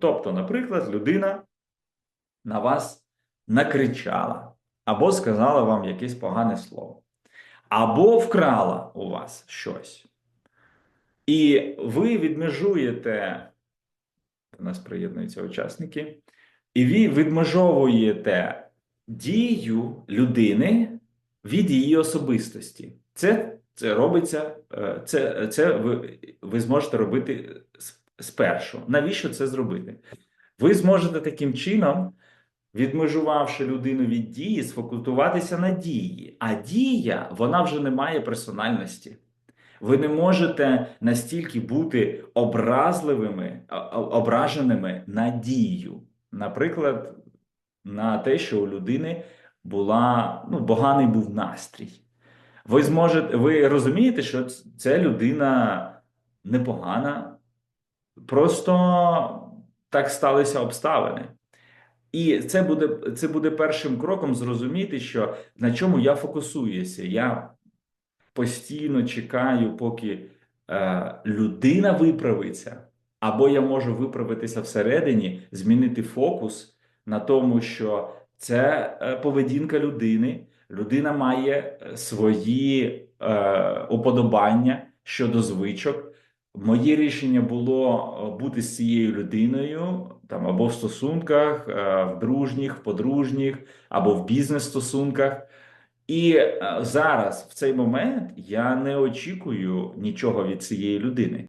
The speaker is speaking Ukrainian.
Тобто, наприклад, людина на вас накричала, або сказала вам якесь погане слово, або вкрала у вас щось. І ви відмежуєте, до нас приєднуються учасники, і ви відмежовуєте дію людини від її особистості. Це, це робиться, е, це, це ви, ви зможете робити спершу. Навіщо це зробити? Ви зможете таким чином, відмежувавши людину від дії, сфокусуватися на дії. А дія, вона вже не має персональності. Ви не можете настільки бути образливими, ображеними на дію. Наприклад, на те, що у людини була, ну, поганий був настрій. Ви зможете, ви розумієте, що ця людина непогана, просто так сталися обставини. І це буде, це буде першим кроком зрозуміти, що на чому я фокусуюся. Я постійно чекаю, поки е, людина виправиться, або я можу виправитися всередині, змінити фокус на тому, що це е, поведінка людини. Людина має е, свої е, уподобання щодо звичок. Моє рішення було е, бути з цією людиною там або в стосунках, е, в дружніх, в подружніх, або в бізнес-стосунках. І е, зараз, в цей момент, я не очікую нічого від цієї людини.